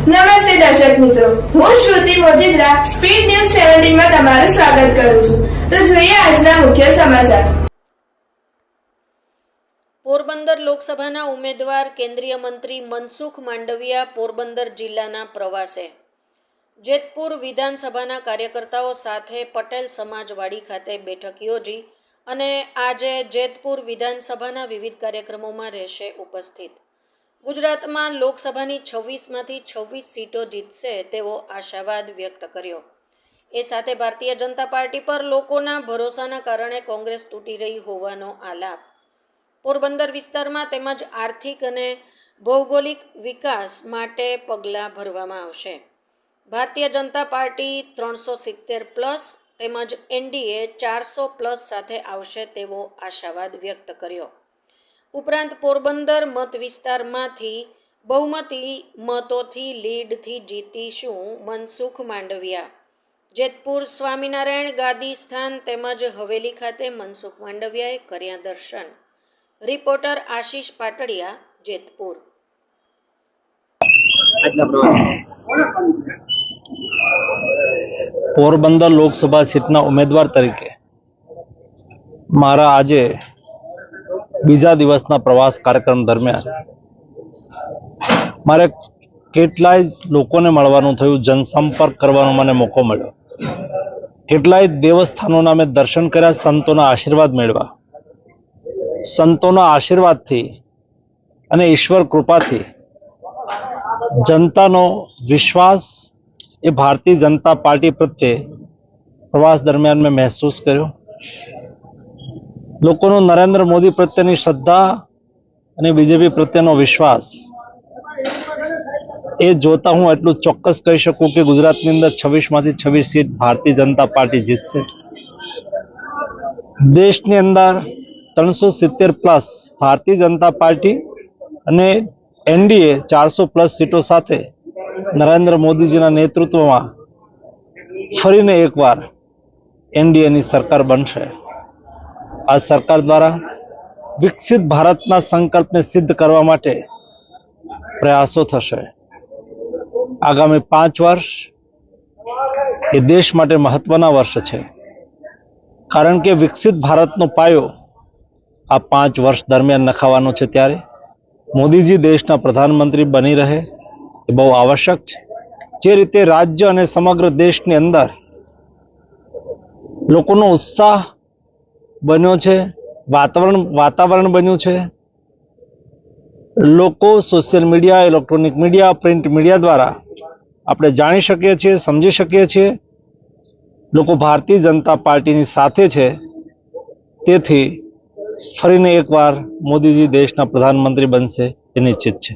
નમસ્તે દર્શક મિત્રો. હું શ્રુતિ મોજીદ્રા, સ્પીડ ન્યૂઝ સેવન્ટીનમાં તમારું સ્વાગત કરું છું. તો જોઈએ આજના મુખ્ય સમાચાર. પોરબંદર લોકસભાના ઉમેદવાર કેન્દ્રીય મંત્રી મનસુખ માંડવિયા પોરબંદર જિલ્લાના પ્રવાસે. જેતપુર વિધાનસભાના કાર્યકર્તાઓ સાથે પટેલ સમાજવાડી ખાતે બેઠક યોજી અને આજે જેતપુર વિધાનસભાના વિવિધ કાર્યક્રમોમાં રહેશે ઉપસ્થિત. ગુજરાતમાં લોકસભાની છવ્વીસમાંથી છવ્વીસ સીટો જીતશે તેવો આશાવાદ વ્યક્ત કર્યો. એ સાથે ભારતીય જનતા પાર્ટી પર લોકોના ભરોસાના કારણે કોંગ્રેસ તૂટી રહી હોવાનો આલાપ. પોરબંદર વિસ્તારમાં તેમજ આર્થિક અને ભૌગોલિક વિકાસ માટે પગલાં ભરવામાં આવશે. ભારતીય જનતા પાર્ટી ત્રણસો સિત્તેર પ્લસ તેમજ એનડીએ ચારસો પ્લસ સાથે આવશે તેવો આશાવાદ વ્યક્ત કર્યો. ઉપરાંત પોરબંદર મત વિસ્તારમાંથી બહુમતી મતોથી લીડથી જીતીશું મનસુખ માંડવિયા. જેતપુર સ્વામિનારાયણ ગાદી સ્થાન તેમજ હવેલી ખાતે મનસુખ માંડવિયાએ કર્યા દર્શન. રિપોર્ટર આશીષ પાટડિયા જેતપુર. પોરબંદર લોકસભા સીટના ઉમેદવાર તરીકે મારા આજે બીજા દિવસના પ્રવાસ કાર્યક્રમ દરમિયાન મારે કેટલાય લોકોને મળવાનું થયું, જનસંપર્ક કરવાનો મને મોકો મળ્યો. કેટલાય દેવસ્થાનોના મેં દર્શન કર્યા, સંતોના આશીર્વાદ મેળવા સંતોના આશીર્વાદથી અને ઈશ્વર કૃપાથી જનતાનો વિશ્વાસ એ ભારતીય જનતા પાર્ટી પ્રત્યે પ્રવાસ દરમિયાન મેં મહેસૂસ કર્યો. લોકોનો નરેન્દ્ર મોદી પ્રત્યેની શ્રદ્ધા અને બીજેપી પ્રત્યેનો વિશ્વાસ એ જોતા હું એટલું ચોક્કસ કહી શકું કે ગુજરાતની અંદર છવ્વીસમાંથી છવ્વીસ સીટ ભારતીય જનતા પાર્ટી જીતશે. દેશની અંદર ત્રણસો સિત્તેર પ્લસ ભારતીય જનતા પાર્ટી અને એનડીએ ચારસો પ્લસ સીટો સાથે નરેન્દ્ર મોદીજીના નેતૃત્વમાં ફરીને એકવાર એનડીએની સરકાર બનશે. આ સરકાર દ્વારા વિકસિત ભારતના સંકલ્પને સિદ્ધ કરવા માટે પ્રયાસો થશે. આગામી પાંચ વર્ષ એ દેશ માટે મહત્વના વર્ષ છે. કારણ કે વિકસિત ભારતનો પાયો આ પાંચ વર્ષ દરમિયાન નખાવાનો છે ત્યારે મોદીજી દેશના પ્રધાનમંત્રી બની રહે એ બહુ આવશ્યક છે. જે રીતે રાજ્ય અને સમગ્ર દેશની અંદર લોકોનો ઉત્સાહ બન્યો છે? વાતાવરણ વાતાવરણ બન્યું છે? લોકો social media electronic media print media દ્વારા આપણે જાણી શકીએ છીએ, સમજી શકીએ છીએ. લોકો ભારતીય જનતા પાર્ટીની સાથે છે. તેથી ફરીને એકવાર મોદીજી દેશના પ્રધાનમંત્રી બનશે એ નિશ્ચિત છે.